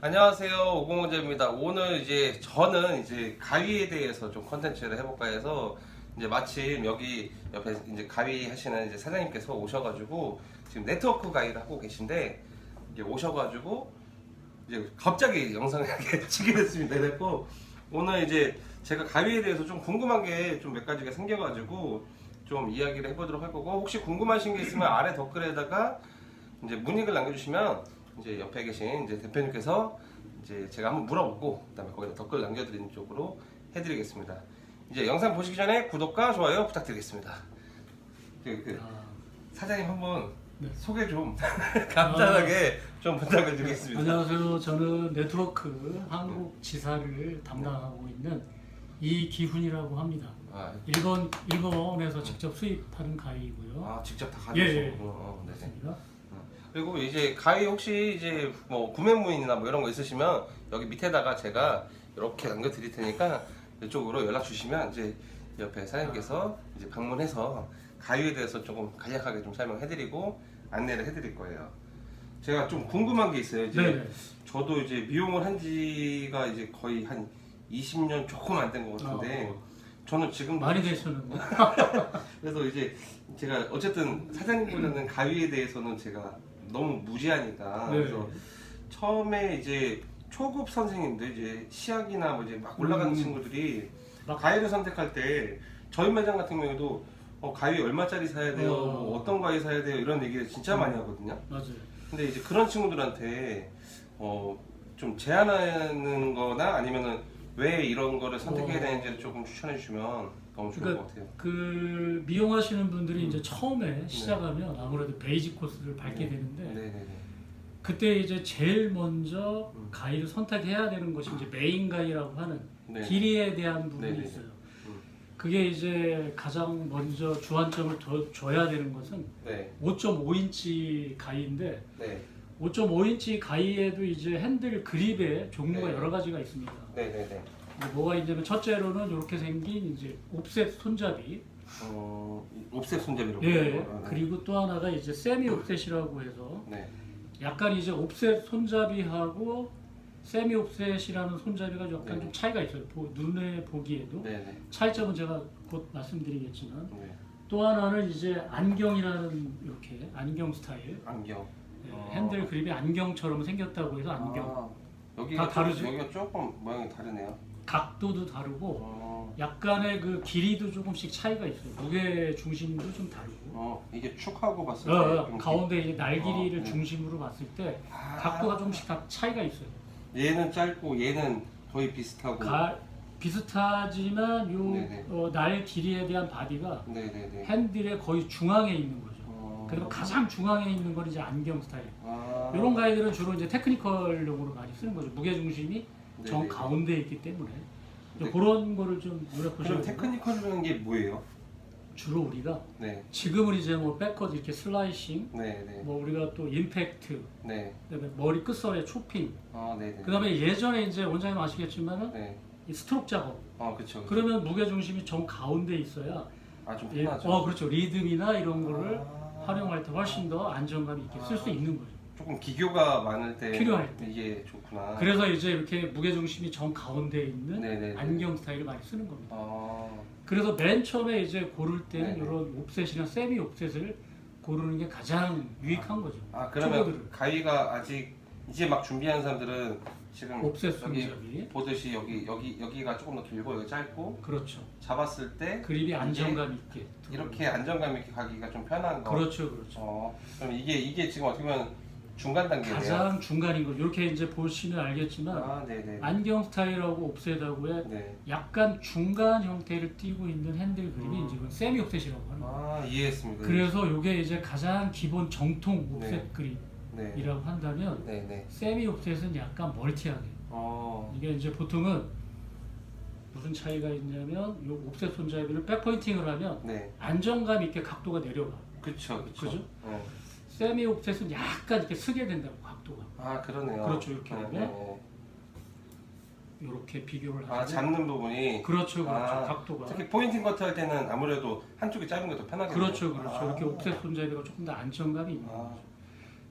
안녕하세요 오공호재입니다. 오늘 이제 저는 이제 가위에 대해서 좀 컨텐츠를 해볼까 해서 이제 마침 여기 옆에 이제 가위 하시는 이제 사장님께서 오셔가지고 지금 네트워크 가위를 하고 계신데 이제 오셔가지고 이제 갑자기 영상을 찍게 됐습니다. 그래서 오늘 이제 제가 가위에 대해서 좀 궁금한 게 좀 몇 가지가 생겨가지고 좀 이야기를 해보도록 할 거고 혹시 궁금하신 게 있으면 아래 댓글에다가 이제 문의글 남겨주시면 이제 옆에 계신 이제 대표님께서 이제 제가 한번 물어보고 그다음에 거기다 댓글 남겨드리는 쪽으로 해드리겠습니다. 이제 영상 보시기 전에 구독과 좋아요 부탁드리겠습니다. 그, 그 아, 사장님 한번 네. 소개 좀 간단하게 좀 부탁을 드리겠습니다. 안녕하세요. 저는 네트워크 한국 지사를 담당하고 있는 이기훈이라고 합니다. 아, 일본 일본에서 직접 수입하는 가위이고요. 아 직접 다 예, 가져오시고 예. 어, 네네. 맞습니다. 그리고 이제 가위 혹시 이제 뭐 구매무인이나 뭐 이런 거 있으시면 여기 밑에다가 제가 이렇게 남겨드릴 테니까 이쪽으로 연락 주시면 이제 옆에 사장님께서 이제 방문해서 가위에 대해서 조금 간략하게 좀 설명해드리고 안내를 해드릴 거예요. 제가 좀 궁금한 게 있어요. 이제 네네. 저도 이제 미용을 한 지가 이제 거의 한 20년 조금 안 된 것 같은데 어, 저는 지금 많이 되셨는데. 그래서 이제 제가 어쨌든 사장님보다는 가위에 대해서는 제가 너무 무지하니까 네. 그래서 처음에 이제 초급 선생님들 이제 시학이나 뭐 이제 막 올라가는 음. 친구들이 막- 가위를 선택할 때 저희 매장 같은 경우에도 어, 가위 얼마짜리 사야 돼요, 어. 뭐 어떤 가위 사야 돼요 이런 얘기를 진짜 음. 많이 하거든요. 맞아요. 근데 이제 그런 친구들한테 어, 좀 제안하는 거나 아니면은 왜 이런 거를 선택해야 어. 되는지 를 조금 추천해 주시면 너무 좋을 그러니까 것 같아요. 그 미용하시는 분들이 음. 이제 처음에 시작하면 아무래도 베이직 코스를 밟게 네. 되는데 네네네. 그때 이제 제일 먼저 음. 가위를 선택해야 되는 것이 이제 메인 가위라고 하는 네. 길이에 대한 부분이 네네네. 있어요. 음. 그게 이제 가장 먼저 주안점을 더 줘야 되는 것은 네, 5.5인치 가위인데 네, 5.5인치 가위에도 이제 핸들 그립의 종류가 네. 여러 가지가 있습니다. 네, 네, 네. 뭐가 있냐면 첫째로는 이렇게 생긴 이제 옵셋 손잡이, 어, 옵셋 손잡이라고. 예, 거예요. 네. 그리고 또 하나가 이제 세미 옵셋이라고 해서 네, 약간 이제 옵셋 손잡이하고 세미 옵셋이라는 손잡이가 약간 네. 좀 차이가 있어요. 보- 눈에 보기에도 네, 네, 차이점은 제가 곧 말씀드리겠지만 네. 또 하나는 이제 안경이라는 이렇게 안경 스타일 안경. 예, 어. 핸들 그립이 안경처럼 생겼다고 해서 안경 아, 여기가 다 다르죠? 좀, 여기가 조금 모양이 다르네요. 각도도 다르고 어, 약간의 그 길이도 조금씩 차이가 있어요. 무게 중심도 좀 다르고 어, 이게 축하고 봤을 어, 때 어, 좀 가운데 이제 날 길이를 어, 네. 중심으로 봤을 때 아, 각도가 조금씩 다 차이가 있어요. 얘는 짧고 얘는 거의 비슷하고. 가, 비슷하지만 네네. 요날 길이에 대한 바디가 네, 네, 네. 핸들의 거의 중앙에 있는 거죠. 어, 그리고 가장 중앙에 있는 건 이제 안경 스타일. 아, 이런 가이들은 주로 이제 테크니컬용으로 많이 쓰는 거죠. 무게 중심이 네, 정 네. 가운데에 있기 때문에 네. 그런 거를 좀 그럼 보시면 테크니컬이라는 게 뭐예요? 주로 우리가 네, 지금은 이제 뭐 백커트 이렇게 슬라이싱, 네, 네, 뭐 우리가 또 임팩트, 네. 그다음에 머리 끝선의 초핑, 아, 네, 네. 그다음에 예전에 이제 원장님 아시겠지만은 네. 이 스트로크 작업. 아, 그렇죠. 그러면 무게 중심이 정 가운데 있어야 아, 좀 예, 편하죠. 어 그렇죠 리듬이나 이런 거를 아. 활용할 때 훨씬 더 안정감 있게 쓸수 아. 있는 거죠. 조금 기교가 많을 때 필요할 때. 이게 좋구나. 그래서 이제 이렇게 무게 중심이 정 가운데 있는 아. 네네네. 안경 스타일을 많이 쓰는 겁니다. 아, 그래서 맨 처음에 이제 고를 때는 네네. 이런 옵셋이나 세미 옵셋을 고르는 게 가장 유익한 거죠. 아 그러면 초보들은. 가위가 아직 이제 막 준비하는 사람들은 지금 옵셋 여기 손잡이. 보듯이 여기 여기 여기가 조금 더 길고 여기 짧고 그렇죠. 잡았을 때 그립이 안정감 있게. 이렇게 안정감 있게 가기가 좀 편한 거. 그렇죠, 그렇죠. 어, 그럼 이게 이게 지금 어떻게 보면 중간 단계네요. 가장 중간인 거. 이렇게 이제 보시면 알겠지만 아, 네네. 안경 스타일하고 옵셋하고의 네. 약간 중간 형태를 띠고 있는 핸들 그립이 음. 이제 이건 세미 옵셋이라고 하는 거예요. 아 이해했습니다. 그래서 이게 이제 가장 기본 정통 옵셋 네. 그립이라고 네. 한다면 네 네. 세미 옵셋은 약간 멀티하게. 어. 이게 이제 보통은 무슨 차이가 있냐면 이 옵셋 손잡이를 백포인팅을 하면 네. 안정감 있게 각도가 내려가. 그쵸 그쵸. 그죠? 어. 세미 옵셋은 약간 이렇게 쓰게 된다고 각도가. 아 그러네요. 그렇죠, 이렇게 네, 하면. 네. 이렇게 비교를 아 하면 잡는 부분이 그렇죠, 그렇죠. 아, 각도가. 특히 포인팅 커트 할 때는 아무래도 한쪽이 짧은 게 더 편하겠네요. 그렇죠, 그렇죠. 아. 이렇게 옵셋 손잡이가 조금 더 안정감이 있는 아. 거죠.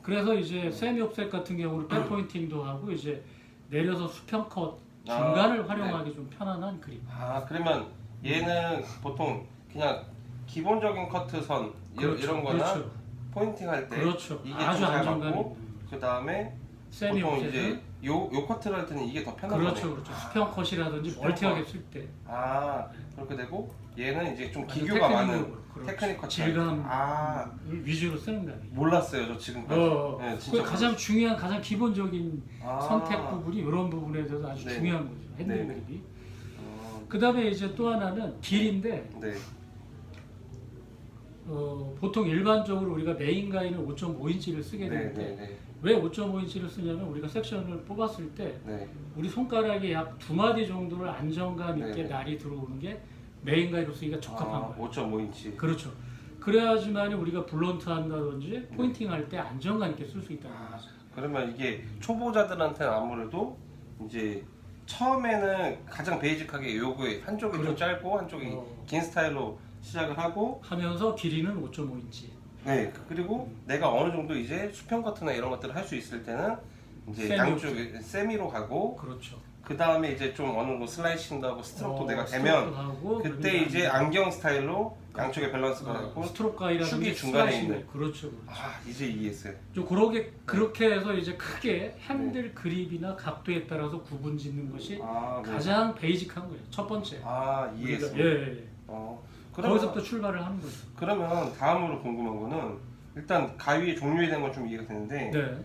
그래서 이제 세미 옵셋 같은 경우는 백 포인팅도 하고 이제 내려서 수평 컷 아, 중간을 활용하기 좀 편안한 그림. 아 그러면 얘는 보통 그냥 기본적인 커트 선 이런, 이런 거나 그렇죠. 포인팅 할 때 그렇죠. 이게 아주 좀잘 안정감 맞고 있는 그 다음에 세미 보통 이제 요, 요 커트를 할 때는 이게 더 편하네 그렇죠, 그렇죠. 수평 컷이라든지 수평 멀티하게 컷. 쓸 때. 아 그렇게 되고 얘는 이제 좀 기교가 많은 그렇죠. 테크닉 커트 질감 아 위주로 쓰는 거예요. 몰랐어요 저 지금까지 어, 네, 그 진짜 가장 중요한 가장 기본적인 아. 선택 부분이 이런 부분에 대해서 아주 네. 중요한 거죠. 핸들 네. 그립이. 어, 그 다음에 이제 또 하나는 길인데 네 어, 보통 일반적으로 우리가 메인 가인은 5.5인치를 쓰게 네, 되는데 네, 네, 왜 5.5인치를 쓰냐면 우리가 섹션을 뽑았을 때 네. 우리 손가락에 약두 마디 정도를 안정감 있게 네, 네. 날이 들어오는 게 메인 가인으로 쓰기가 적합한 아, 거예요. 5.5인치 그렇죠. 그래야지만 우리가 블런트 한다든지 포인팅 할 때 안정감 있게 쓸 수 있다는 아, 거죠. 그러면 이게 초보자들한테는 아무래도 이제 처음에는 가장 베이직하게 요거에 한쪽이 좀 그렇죠. 짧고 한쪽이 어. 긴 스타일로 시작을 하고 하면서 길이는 5.5인치. 네 그리고 내가 어느 정도 이제 수평 커트나 이런 것들을 할 수 있을 때는 이제 세미 양쪽에 세미로 가고 그렇죠. 그 다음에 이제 좀 어느 정도 슬라이싱도 하고 스트로크도 어, 내가 스트로크도 되면 하고 그때 그러면 이제 안경 스타일로 양쪽에 밸런스가 어, 나고 스트로크 가이라든지 축이 중간에 슬라이싱 있는. 그렇죠. 아 이제 이해했어요 좀 그러게 그렇게 해서 이제 크게 핸들 그립이나 각도에 따라서 구분 짓는 것이 아, 네. 가장 베이직한 거예요. 첫 번째. 아 우리가- 이해했어요 예, 예. 어, 그러면, 거기서부터 출발을 하는 거죠. 그러면 다음으로 궁금한 거는 일단 가위 종류에 대한 건 좀 이해가 되는데 네.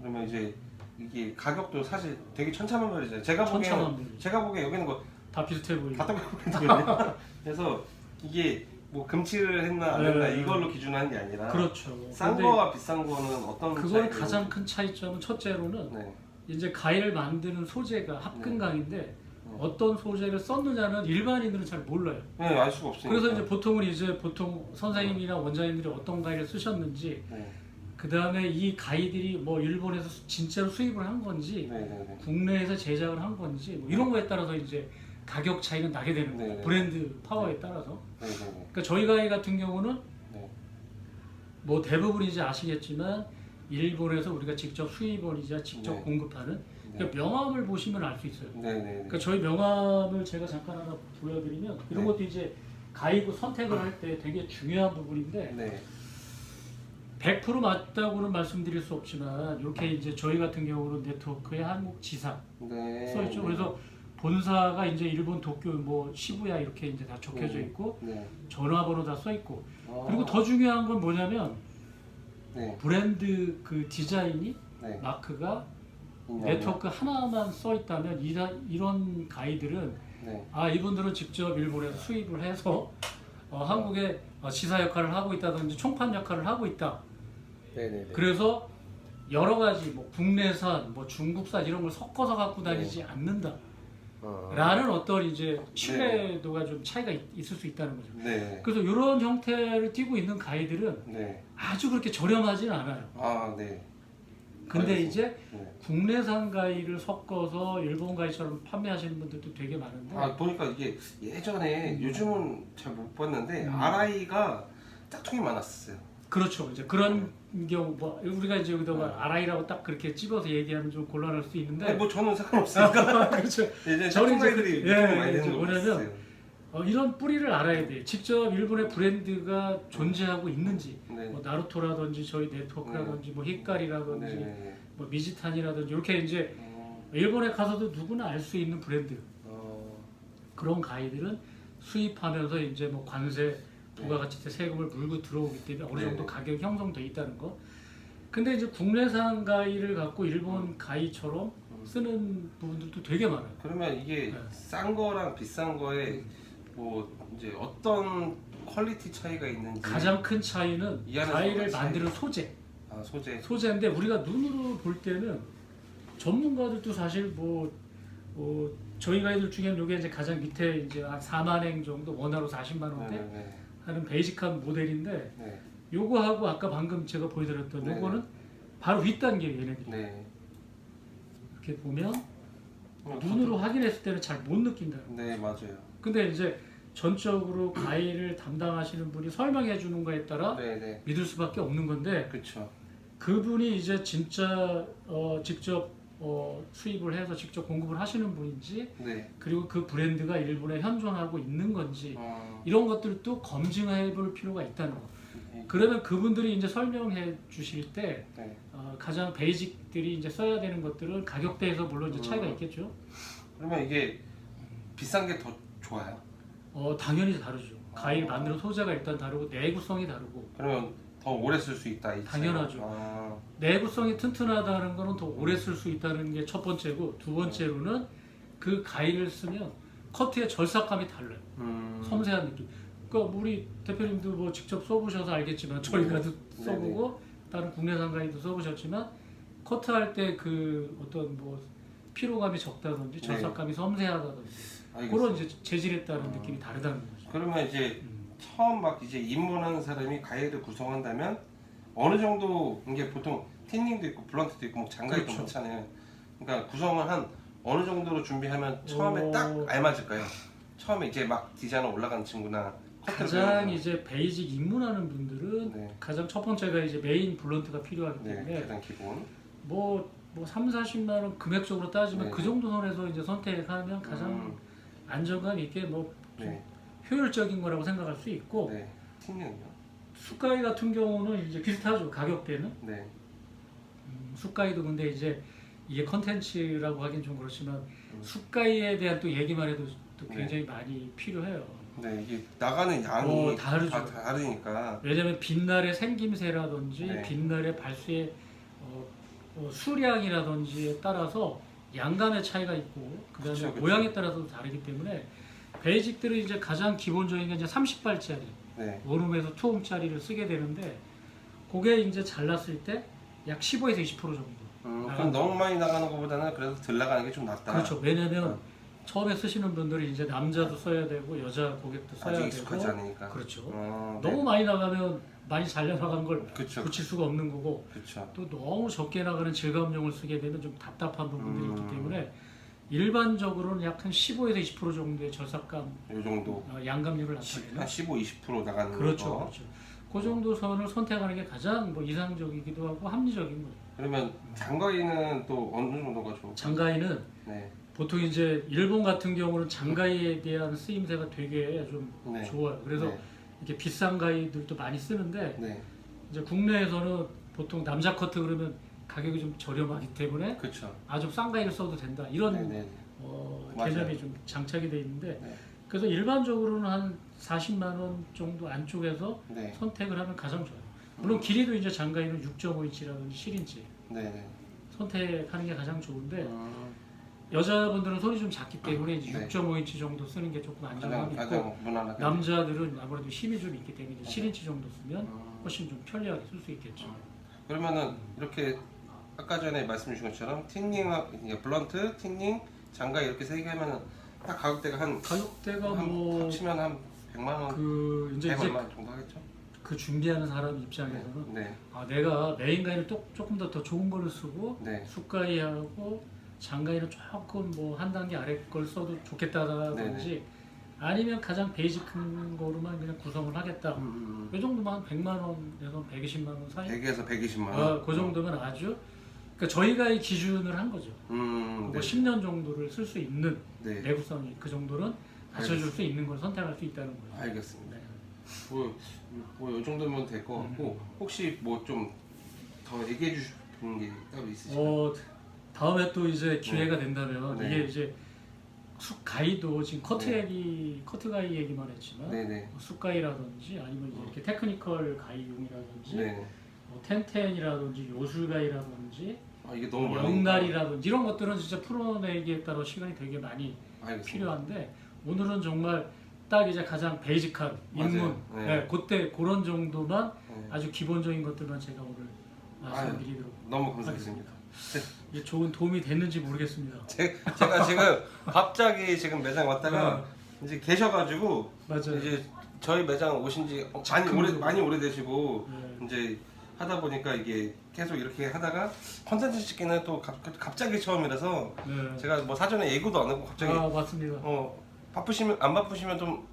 그러면 이제 이게 가격도 사실 되게 천차만별이잖아요 제가 보기에는 천차만별. 제가 보기에 여기는 뭐다 비슷해 보이고. 다 똑같거든요 그래서 이게 뭐 금칠을 했나 안 했나 네. 이걸로 기준하는 게 아니라 그렇죠. 싼 근데 거와 비싼 거는 어떤 그걸 차이가 가장 큰 차이점은 첫째로는 네. 이제 가위를 만드는 소재가 합금강인데 네. 어떤 소재를 썼느냐는 일반인들은 잘 몰라요. 네, 알 수가 없으니까 그래서 이제 보통은 이제 보통 선생님이나 원장님들이 어떤 가위를 쓰셨는지 네. 그 다음에 이 가위들이 뭐 일본에서 수- 진짜로 수입을 한 건지 네, 네, 네. 국내에서 제작을 한 건지 뭐 이런 거에 따라서 이제 가격 차이는 나게 되는 거예요. 네, 네. 브랜드 파워에 따라서. 네, 네, 네. 그러니까 저희 가위 같은 경우는 네. 뭐 대부분 이제 아시겠지만 일본에서 우리가 직접 수입원이자 직접 네. 공급하는 네. 그러니까 명함을 보시면 알 수 있어요. 네, 네, 네. 그러니까 저희 명함을 제가 잠깐 하나 보여드리면 이런 네. 것도 이제 가이고 선택을 할 때 되게 중요한 부분인데 네. 100% 맞다고는 말씀드릴 수 없지만 이렇게 이제 저희 같은 경우는 네트워크의 한국 지사 네. 써 있죠. 그래서 본사가 이제 일본 도쿄 뭐 시부야 이렇게 이제 다 적혀져 네. 있고 네. 전화번호 다 써 있고 아. 그리고 더 중요한 건 뭐냐면 네. 브랜드 그 디자인이 네. 마크가. 네트워크 하나만 써 있다면 이라, 이런 가이들은 네. 아 이분들은 직접 일본에서 수입을 해서 어, 한국에 어, 지사 역할을 하고 있다든지 총판 역할을 하고 있다. 네, 네, 네. 그래서 여러 가지 뭐 국내산, 뭐 중국산 이런 걸 섞어서 갖고 다니지 않는다. 어. 라는 어떤 이제 신뢰도가 좀 차이가 있, 있을 수 있다는 거죠. 네. 그래서 이런 형태를 띠고 있는 가이들은 네. 아주 그렇게 저렴하진 않아요. 아, 네. 근데 알겠습니다. 이제 네. 국내산 가이를 섞어서 일본 가이처럼 판매하시는 분들도 되게 많은데 아, 보니까 이게 예전에 요즘은 잘 못 봤는데 음. RI가 짝퉁이 많았어요. 그렇죠. 이제 그런 경우 뭐 우리가 이제 여기다가 네. RI라고 딱 그렇게 찝어서 얘기하면 좀 곤란할 수 있는데 아니, 뭐 저는 상관없으니까. 그렇죠. 예전에 저는 이제 그- 예, 유통을 많이 예, 되는 거 뭐냐면 봤어요. 어, 이런 뿌리를 알아야 돼. 직접 일본의 브랜드가 존재하고 있는지 네. 뭐 나루토라든지 저희 네트워크라든지 뭐 네, 히카리라든지 네, 네. 뭐 미지탄이라든지 이렇게 이제 어, 일본에 가서도 누구나 알 수 있는 브랜드 어, 그런 가이들은 수입하면서 이제 뭐 관세 부가가치세 세금을 물고 들어오기 때문에 어느 정도 네. 가격이 형성돼 있다는 거. 근데 이제 국내산 가이를 갖고 일본 가이처럼 쓰는 부분들도 되게 많아요. 그러면 이게 네. 싼 거랑 비싼 거에 뭐 이제 어떤 퀄리티 차이가 있는지 가장 큰 차이는 이 안에서 가이를 차이. 만드는 소재. 아, 소재. 소재인데 우리가 눈으로 볼 때는 전문가들도 사실 뭐 어, 저희 가이들 중에는 이게 이제 가장 밑에 이제 한 4만 행 정도 원화로 40만 네, 원대 네, 하는 베이직한 모델인데 네. 요거하고 아까 방금 제가 보여드렸던 네. 요거는 바로 윗단계예요 얘네들이 네. 이렇게 보면 어, 눈으로 확인했을 때는 잘 못 느낀다 네, 맞아요. 근데 이제 전적으로 가이를 담당하시는 분이 설명해 주는 거에 따라 네, 네. 믿을 수밖에 없는 건데 그렇죠. 그분이 이제 진짜 어, 직접 어, 수입을 해서 직접 공급을 하시는 분인지 네. 그리고 그 브랜드가 일본에 현존하고 있는 건지 어, 이런 것들도 검증해 볼 필요가 있다는 거. 그러면 그분들이 이제 설명해 주실 때 네. 어, 가장 베이직들이 이제 써야 되는 것들은 가격대에서 물론 이제 차이가 음. 있겠죠. 그러면 이게 비싼 게 더 좋아요? 어, 당연히 다르죠. 가일 만드는 소재가 일단 다르고 내구성이 다르고 그러면 더 오래 쓸 수 있다 이 당연하죠. 차이가? 아, 내구성이 튼튼하다는 거는 더 오래 쓸 수 있다는 게 첫 번째고 두 번째로는 그 가위를 쓰면 커트의 절삭감이 달라요. 음, 섬세한 느낌. 그러니까 우리 대표님도 뭐 직접 써보셔서 알겠지만 저희가도 네네. 써보고 다른 국내산 가위도 써보셨지만 커트할 때 그 어떤 뭐 피로감이 적다든지 네. 절삭감이 섬세하다든지 알겠습니다. 그런 이제 재질에 따른 아. 느낌이 다르다는 거죠. 그러면 이제 음. 처음 막 이제 입문하는 사람이 가해를 구성한다면 어느 정도 이게 보통 틴닝도 있고 블런트도 있고 뭐 장갑이 좀 그렇죠. 많잖아요. 그러니까 구성을 한 어느 정도로 준비하면 처음에 어. 딱 알맞을까요? 처음에 이제 막 디자인을 올라간 친구나 커트를 가장 이제 베이직 입문하는 분들은 네. 가장 첫 번째가 이제 메인 블런트가 필요하기 네, 때문에 가장 기본. 뭐, 뭐 3, 40만 원 금액적으로 따지면 네. 그 정도 선에서 이제 선택하면 가장 음, 안정감 있게 뭐 네, 효율적인 거라고 생각할 수 있고 네. 틴닝은요? 숯가위 같은 경우는 이제 비슷하죠 가격대는 네, 음, 숯가위도 근데 이제 이게 컨텐츠라고 하긴 좀 그렇지만 음. 숯가위에 대한 또 얘기만 해도 또 네. 굉장히 많이 필요해요 네 이게 나가는 양이 어, 다르죠. 다 다르니까. 왜냐하면 빛날의 생김새라든지 네. 빛날의 발수의 어, 어, 수량이라든지에 따라서 양감의 차이가 있고 그다음에 그쵸, 그쵸. 모양에 따라서도 다르기 때문에 베이직들은 이제 가장 기본적인 게 이제 30발짜리 네, 원룸에서 투홈짜리를 쓰게 되는데 그게 이제 잘랐을 때 약 15에서 20% 정도. 음, 나가는 그럼 너무 많이 나가는 것보다는 그래도 덜 나가는 게 좀 낫다. 그렇죠. 왜냐면 어. 처음에 쓰시는 분들이 이제 남자도 써야 되고 여자 고객도 써야 아직 되고 익숙하지 않으니까. 그렇죠. 어, 네. 너무 많이 나가면 많이 잘려나간 걸 그렇죠. 붙일 수가 없는 거고 그렇죠. 또 너무 적게 나가는 질감용을 쓰게 되면 좀 답답한 부분들이 음. 있기 때문에 일반적으로는 약 한 15에서 20% 정도의 절삭감, 요 정도 어, 양감률을 시- 나타내는 한 15, 20% 나가는 그렇죠, 거. 그렇죠. 그 정도 선을 선택하는 게 가장 뭐 이상적이기도 하고 합리적인 거죠. 그러면 장거리는 또 어느 정도가 좋을까요? 장가위는 네. 보통 이제 일본 같은 경우는 장가위에 대한 쓰임새가 되게 좀 네. 좋아요. 그래서 네. 이렇게 비싼 가위들도 많이 쓰는데 네. 이제 국내에서는 보통 남자 커트 그러면 가격이 좀 저렴하기 때문에 그렇죠. 아주 싼 가위를 써도 된다 이런 네, 네. 어, 맞아요. 개념이 좀 장착이 돼 있는데 네. 그래서 일반적으로는 한 40만 원 정도 안쪽에서 네. 선택을 하면 가장 좋아요. 물론 길이도 이제 장가위는 6.5인치라든지 7인치 네. 네. 선택하는 게 가장 좋은데 음, 여자분들은 손이 좀 작기 때문에 이제 네. 6.5인치 정도 쓰는 게 조금 가장 안정감이 있고 가장 무난하게. 남자들은 아무래도 힘이 좀 있기 때문에 이제 7인치 정도 쓰면 음, 훨씬 좀 편리하게 쓸 수 있겠죠. 그러면은 이렇게 아까 전에 말씀 주신 것처럼 틴닝, 이게 블런트, 틴닝, 장가 이렇게 세 개 하면은 딱 가격대가 한 가격대가 한 뭐 합치면 한 100만 원, 그 이제 100 이제 얼마 정도 하겠죠? 그 준비하는 사람 입장에서는 네. 아 내가 메인 가위를 또 조금 더 더 좋은 거를 쓰고 네. 숯가위하고 장가위는 조금 뭐 한 단계 아래 걸 써도 좋겠다든지 네네. 아니면 가장 베이직한 거로만 그냥 구성을 하겠다. 음, 이 정도만 한 100만 원에서 120만 원 사이. 100에서 120만 원. 아, 그 정도면 아주 그러니까 저희가 이 기준을 한 거죠. 음, 뭐 네. 10년 정도를 쓸 수 있는 네. 내구성이 그 정도는 받쳐줄 수 있는 걸 선택할 수 있다는 거죠. 알겠습니다. 네. 뭐, 뭐, 이 정도면 될 것 같고, 혹시 뭐 좀 더 얘기해 주시는 게 따로 있으실까요? 어 다음에 또 이제 기회가 된다면 네. 이게 이제 쑥 가위도 지금 커트 네. 얘기 커트 가위 얘기만 했지만 네네. 쑥 가위라든지 아니면 이제 이렇게 테크니컬 가위용이라든지 네. 뭐 텐텐이라든지 요술 가위라든지 아, 이게 너무 많으니까. 영날이라든지 이런 것들은 진짜 풀어내기에 따라 시간이 되게 많이 알겠습니다. 필요한데 오늘은 정말 딱 이제 가장 베이직한 맞아요. 입문 네. 네. 그때 그런 정도만 네. 아주 기본적인 것들만 제가 오늘 말씀드리도록 너무 감사드립니다. 이게 좋은 도움이 됐는지 모르겠습니다. 제, 제가 지금 갑자기 지금 매장 왔다가 이제 계셔가지고 맞아요. 이제 저희 매장 오신 지 많이 즉흥적으로. 오래 많이 오래되시고 네. 이제 하다 보니까 이게 계속 이렇게 하다가 컨텐츠 찍기는 또 갑, 갑자기 처음이라서 네. 제가 뭐 사전에 예고도 안 하고 갑자기 아 맞습니다. 어 바쁘시면 안 바쁘시면 좀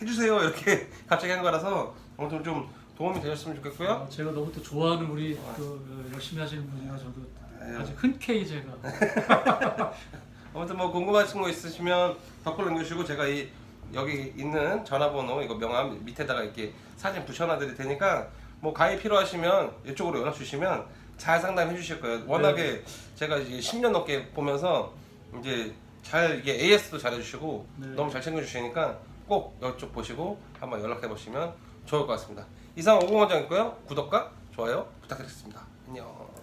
해주세요 이렇게 갑자기 한 거라서 아무튼 좀 도움이 되셨으면 좋겠고요. 어, 제가 너무 또 좋아하는 우리 또 어, 열심히 하시는 분이라 저도. 아주 흔쾌히 제가 아무튼 뭐 궁금하신 거 있으시면 댓글 남겨주시고 제가 이 여기 있는 전화번호 이거 명함 밑에다가 이렇게 사진 붙여놔 드릴 테니까 뭐 가입 필요하시면 이쪽으로 연락 주시면 잘 상담해 주실 거예요. 워낙에 제가 이제 10년 넘게 보면서 이제 잘 이게 AS도 잘해 주시고 네. 너무 잘 챙겨 주시니까 꼭 이쪽 보시고 한번 연락해 보시면 좋을 것 같습니다. 이상 오공원장이고요. 구독과 좋아요 부탁드리겠습니다. 안녕.